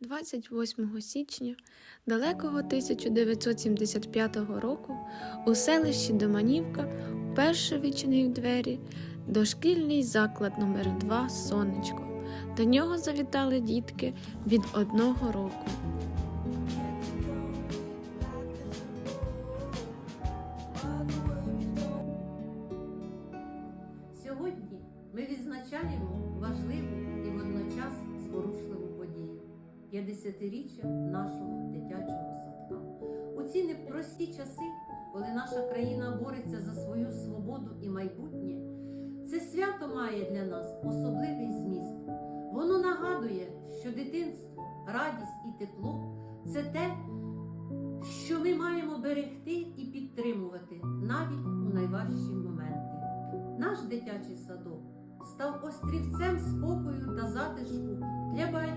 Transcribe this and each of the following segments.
28 січня далекого 1975 року у селищі Доманівка вперше відчинив двері дошкільний заклад номер 2 Сонечко. До нього завітали дітки від одного року. Сьогодні ми відзначаємо важливу 50-річчя нашого дитячого садка. У ці непрості часи, коли наша країна бореться за свою свободу і майбутнє, це свято має для нас особливий зміст. Воно нагадує, що дитинство, радість і тепло це те, що ми маємо берегти і підтримувати навіть у найважчі моменти. Наш дитячий садок став острівцем спокою та затишку для. Тут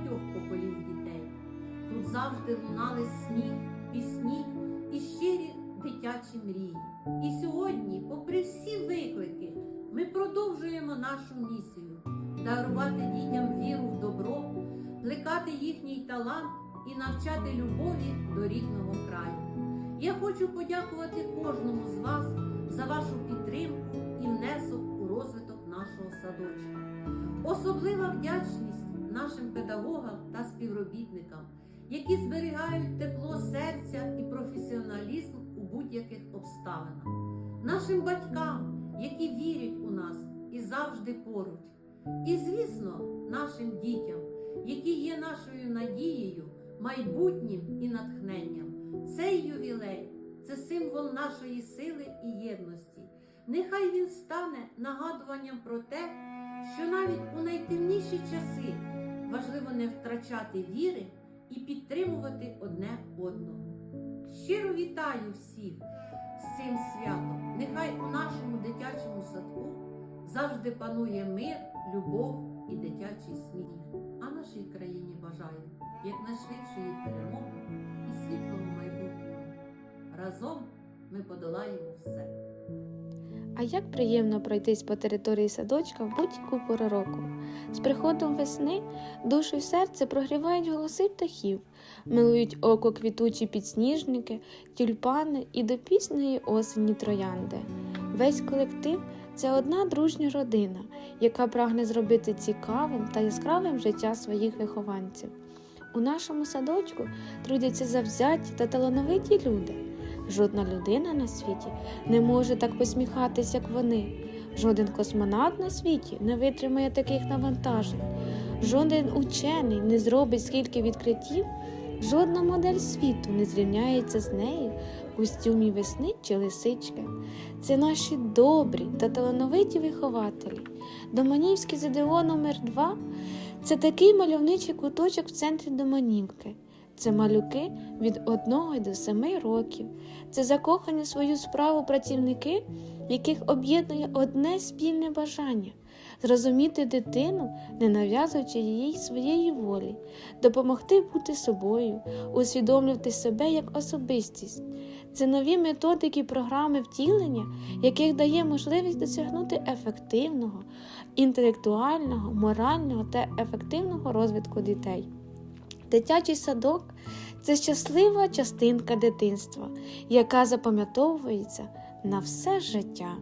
завжди лунали сміх, пісні і щирі дитячі мрії. І сьогодні, попри всі виклики, ми продовжуємо нашу місію дарувати дітям віру в добро, плекати їхній талант і навчати любові до рідного краю. Я хочу подякувати кожному з вас за вашу підтримку і внесок у розвиток нашого садочка. Особлива вдячність нашим педагогам та співробітникам, які зберігають тепло серця і професіоналізм у будь-яких обставинах, нашим батькам, які вірять у нас і завжди поруч. І, звісно, нашим дітям, які є нашою надією, майбутнім і натхненням. Цей ювілей це символ нашої сили і єдності. Нехай він стане нагадуванням про те, що навіть у найтемніші часи важливо не втрачати віри і підтримувати одне одного. Щиро вітаю всіх з цим святом. Нехай у нашому дитячому садку завжди панує мир, любов і дитячий сміх. А нашій країні бажаю якнайшвидшої перемоги і світлого майбутнього. Разом ми подолаємо все. А як приємно пройтись по території садочка в будь-яку пору року. З приходом весни душу й серце прогрівають голоси птахів, милують око квітучі підсніжники, тюльпани і до пісної осені троянди. Весь колектив це одна дружня родина, яка прагне зробити цікавим та яскравим життя своїх вихованців. У нашому садочку трудяться завзяті та талановиті люди. Жодна людина на світі не може так посміхатись, як вони. Жоден космонавт на світі не витримає таких навантажень. Жоден учений не зробить скільки відкриттів, жодна модель світу не зрівняється з нею в костюмі весни чи лисички. Це наші добрі та талановиті вихователі. Доманівський ЗДО номер 2 це такий мальовничий куточок в центрі Доманівки. Це малюки від 1 до 7 років. Це закохані свою справу працівники, яких об'єднує одне спільне бажання зрозуміти дитину, не нав'язуючи їй своєї волі, допомогти бути собою, усвідомлювати себе як особистість. Це нові методики програми втілення, яких дає можливість досягнути ефективного, інтелектуального, морального та ефективного розвитку дітей. Дитячий садок це щаслива частинка дитинства, яка запам'ятовується на все життя.